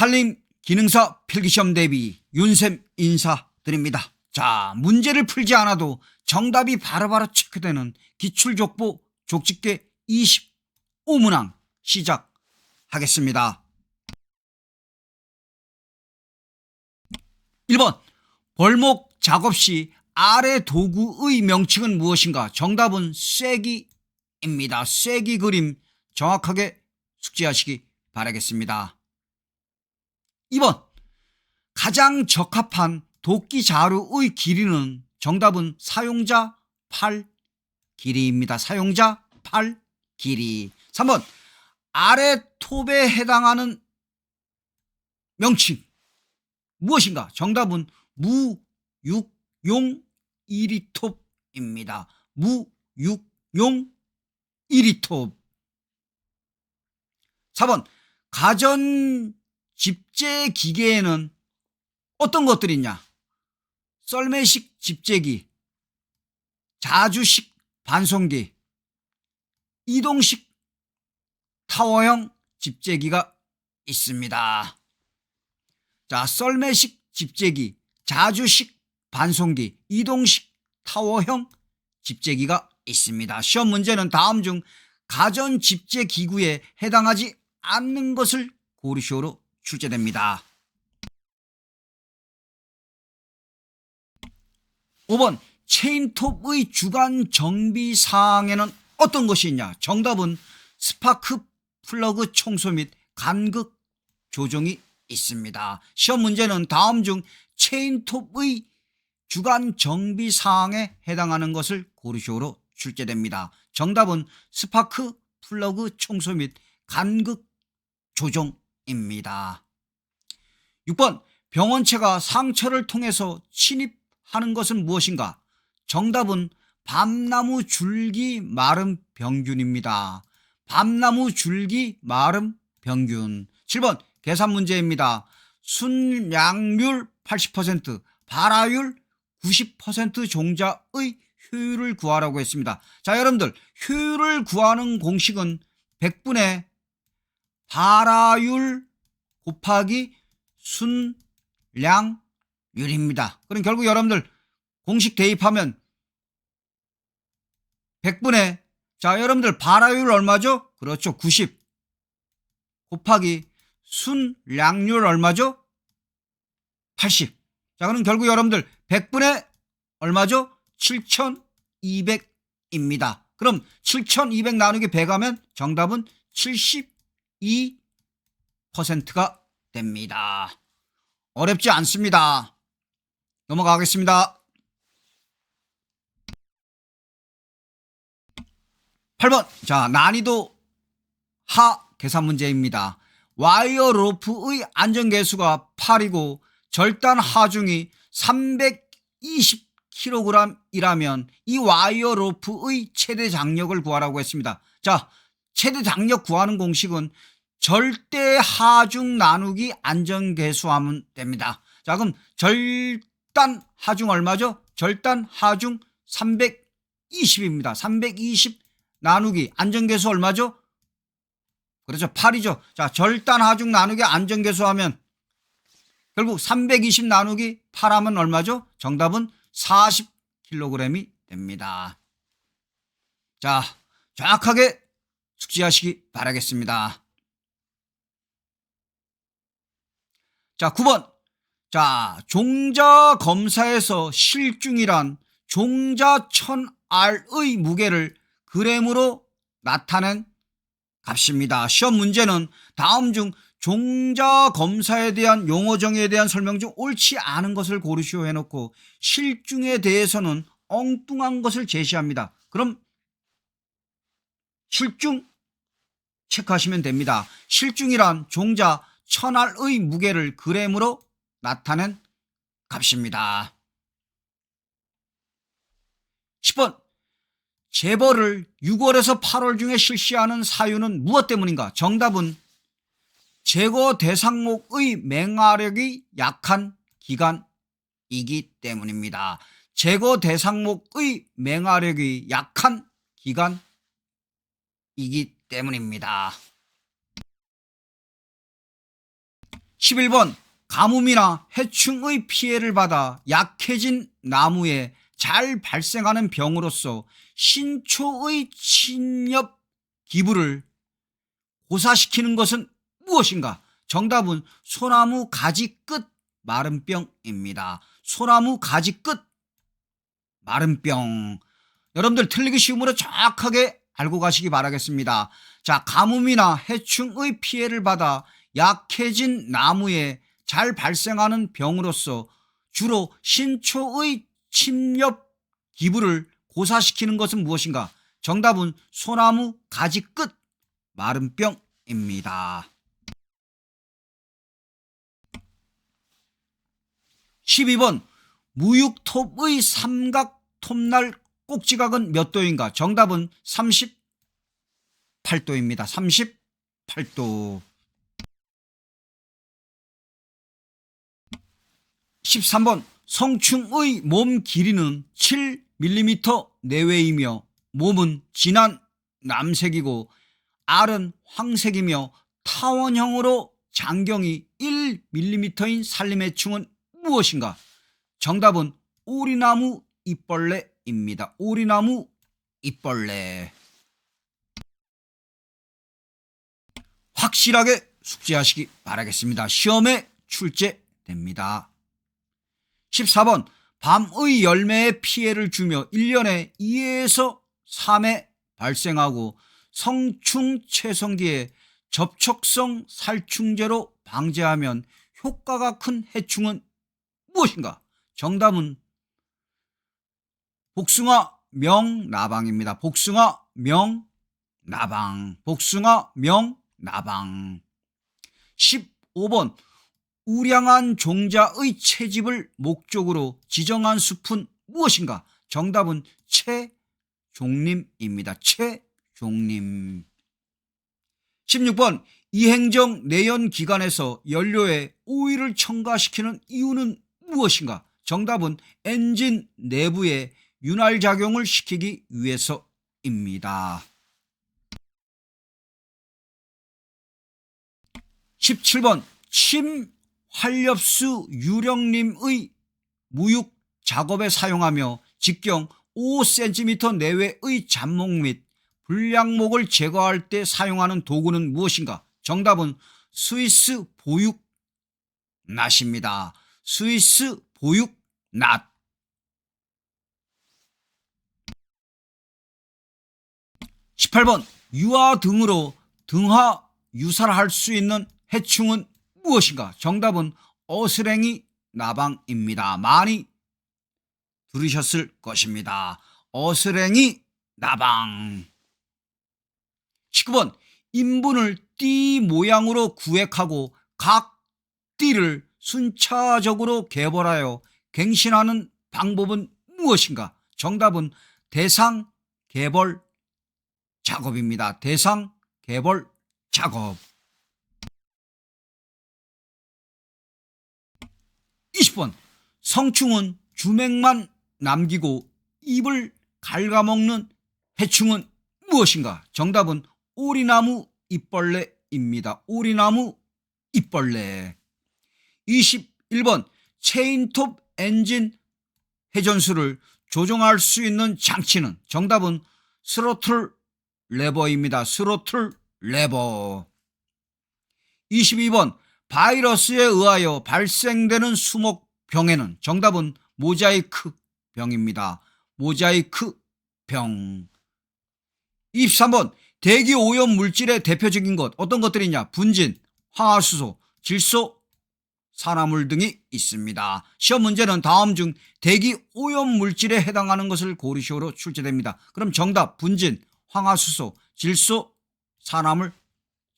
산림 기능사 필기시험 대비 윤쌤 인사드립니다. 자, 문제를 풀지 않아도 정답이 바로바로 체크되는 기출족보 족집게 25문항 시작하겠습니다. 1번 벌목 작업 시 아래 도구의 명칭은 무엇인가? 정답은 쐐기입니다. 쐐기 그림 정확하게 숙지하시기 바라겠습니다. 2번 가장 적합한 도끼 자루의 길이는 정답은 사용자 팔 길이입니다. 사용자 팔 길이. 3번 아래 톱에 해당하는 명칭 무엇인가? 정답은 무육용 이리톱입니다. 무육용 이리톱. 4번 가전 집재 기계에는 어떤 것들이 있냐? 썰매식 집재기, 자주식 반송기, 이동식 타워형 집재기가 있습니다. 자, 썰매식 집재기, 자주식 반송기, 이동식 타워형 집재기가 있습니다. 시험 문제는 다음 중 가전 집재 기구에 해당하지 않는 것을 고르시오로 출제됩니다. 5번 체인톱의 주간 정비 사항에는 어떤 것이 있냐? 정답은 스파크 플러그 청소 및 간극 조정이 있습니다. 시험 문제는 다음 중 체인톱의 주간 정비 사항에 해당하는 것을 고르시오로 출제됩니다. 정답은 스파크 플러그 청소 및 간극 조정 입니다. 6번 병원체가 상처를 통해서 침입하는 것은 무엇인가? 정답은 밤나무 줄기 마름 병균입니다. 밤나무 줄기 마름 병균. 7번 계산 문제입니다. 순양률 80%, 발화율 90% 종자의 효율을 구하라고 했습니다. 자, 여러분들, 효율을 구하는 공식은 100분의 발화율 곱하기 순량률입니다. 그럼 결국 여러분들 공식 대입하면 100분의 자, 여러분들 발화율 얼마죠? 그렇죠. 90 곱하기 순량률 얼마죠? 80. 자, 그럼 결국 여러분들 100분의 얼마죠? 7,200입니다. 그럼 7,200 나누기 100 하면 정답은 72%가 됩니다. 어렵지 않습니다. 넘어가겠습니다. 8번. 자, 난이도 하 계산 문제입니다. 와이어 로프의 안전계수가 8이고 절단 하중이 320kg이라면 이 와이어 로프의 최대 장력을 구하라고 했습니다. 자, 최대 장력 구하는 공식은 절대 하중 나누기 안전계수하면 됩니다. 자, 그럼 절단 하중 얼마죠? 절단 하중 320입니다. 320 나누기 안전계수 얼마죠? 그렇죠. 8이죠. 자, 절단 하중 나누기 안전계수 하면 결국 320 나누기 8 하면 얼마죠? 정답은 40kg이 됩니다. 자, 정확하게 숙지하시기 바라겠습니다. 자, 9번. 자, 종자 검사에서 실중이란 종자 1000R의 무게를 그램으로 나타낸 값입니다. 시험 문제는 다음 중 종자 검사에 대한 용어 정의에 대한 설명 중 옳지 않은 것을 고르시오 해놓고 실중에 대해서는 엉뚱한 것을 제시합니다. 그럼 실중 체크하시면 됩니다. 실중이란 종자 천알의 무게를 그램으로 나타낸 값입니다. 10번 재벌을 6월에서 8월 중에 실시하는 사유는 무엇 때문인가? 정답은 제거 대상목의 맹화력이 약한 기간이기 때문입니다. 제거 대상목의 맹화력이 약한 기간이기 때문입니다. 11번 가뭄이나 해충의 피해를 받아 약해진 나무에 잘 발생하는 병으로서 신초의 침엽 기부를 고사시키는 것은 무엇인가? 정답은 소나무 가지 끝 마른 병입니다. 소나무 가지 끝 마른 병. 여러분들 틀리기 쉬움으로 정확하게 알고 가시기 바라겠습니다. 자, 가뭄이나 해충의 피해를 받아 약해진 나무에 잘 발생하는 병으로서 주로 신초의 침엽 기부를 고사시키는 것은 무엇인가? 정답은 소나무 가지 끝 마른 병입니다. 12번 무육톱의 삼각 톱날 꼭지각은 몇 도인가? 정답은 38도입니다. 38도. 13번 성충의 몸 길이는 7mm 내외이며 몸은 진한 남색이고 알은 황색이며 타원형으로 장경이 1mm인 산림해충은 무엇인가? 정답은 오리나무 잎벌레 입니다. 오리나무 잎벌레. 확실하게 숙지하시기 바라겠습니다. 시험에 출제됩니다. 14번 밤의 열매에 피해를 주며 1년에 2에서 3회 발생하고 성충 채성기에 접촉성 살충제로 방제하면 효과가 큰 해충은 무엇인가? 정답은 복숭아 명나방입니다. 복숭아 명나방. 복숭아 명나방. 15번 우량한 종자의 채집을 목적으로 지정한 숲은 무엇인가? 정답은 채종림입니다. 채종림. 16번 이행정 내연 기관에서 연료에 오일을 첨가시키는 이유는 무엇인가? 정답은 엔진 내부에 윤활 작용을 시키기 위해서입니다. 17번 침 활엽수 유령림의 무육 작업에 사용하며 직경 5cm 내외의 잡목 및 불량목을 제거할 때 사용하는 도구는 무엇인가? 정답은 스위스 보육 낫입니다. 스위스 보육 낫. 18번 유화 등으로 등하 유사할 수 있는 해충은 무엇인가? 정답은 어스랭이 나방입니다. 많이 들으셨을 것입니다. 어스랭이 나방. 19번 인분을 띠 모양으로 구획하고 각 띠를 순차적으로 개벌하여 갱신하는 방법은 무엇인가? 정답은 대상 개벌 작업입니다. 대상 개벌 작업. 20번 성충은 주맥만 남기고 입을 갉아먹는 해충은 무엇인가? 정답은 오리나무 잎벌레입니다. 오리나무 잎벌레. 21번 체인톱 엔진 회전수를 조정할 수 있는 장치는 정답은 스로틀 레버입니다. 스로틀 레버. 22번 바이러스에 의하여 발생되는 수목병에는 정답은 모자이크 병입니다. 모자이크 병. 23번 대기 오염 물질의 대표적인 것 어떤 것들이 있냐? 분진, 황화수소, 질소, 산화물 등이 있습니다. 시험 문제는 다음 중 대기 오염 물질에 해당하는 것을 고르시오로 출제됩니다. 그럼 정답 분진, 황화수소, 질소, 산화물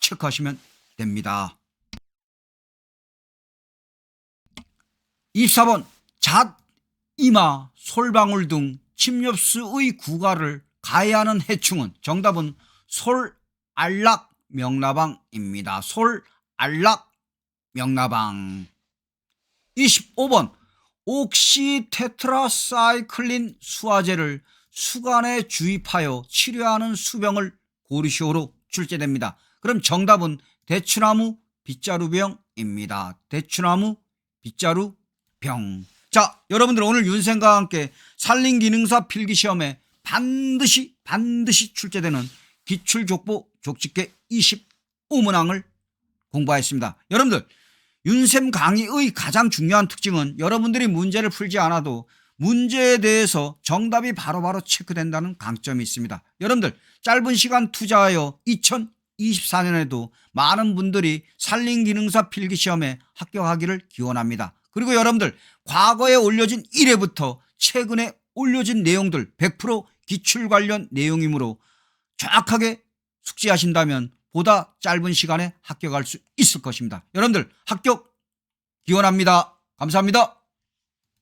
체크하시면 됩니다. 24번 잣, 이마, 솔방울 등 침엽수의 구가를 가해하는 해충은 정답은 솔알락 명나방입니다. 솔알락 명나방 25번 옥시테트라사이클린 수화제를 수간에 주입하여 치료하는 수병을 고르시오로 출제됩니다. 그럼 정답은 대추나무 빗자루병입니다. 입니다. 대추나무, 빗자루, 병. 자, 여러분들 오늘 윤생과 함께 산림기능사 필기시험에 반드시 반드시 출제되는 기출족보 족집계 25문항을 공부하였습니다. 여러분들 윤쌤 강의의 가장 중요한 특징은 여러분들이 문제를 풀지 않아도 문제에 대해서 정답이 바로 바로 체크된다는 강점이 있습니다. 여러분들 짧은 시간 투자하여 2024년에도 많은 분들이 산림기능사 필기시험에 합격하기를 기원합니다. 그리고 여러분들 과거에 올려진 1회부터 최근에 올려진 내용들 100% 기출 관련 내용이므로 정확하게 숙지하신다면 보다 짧은 시간에 합격할 수 있을 것입니다. 여러분들 합격 기원합니다. 감사합니다.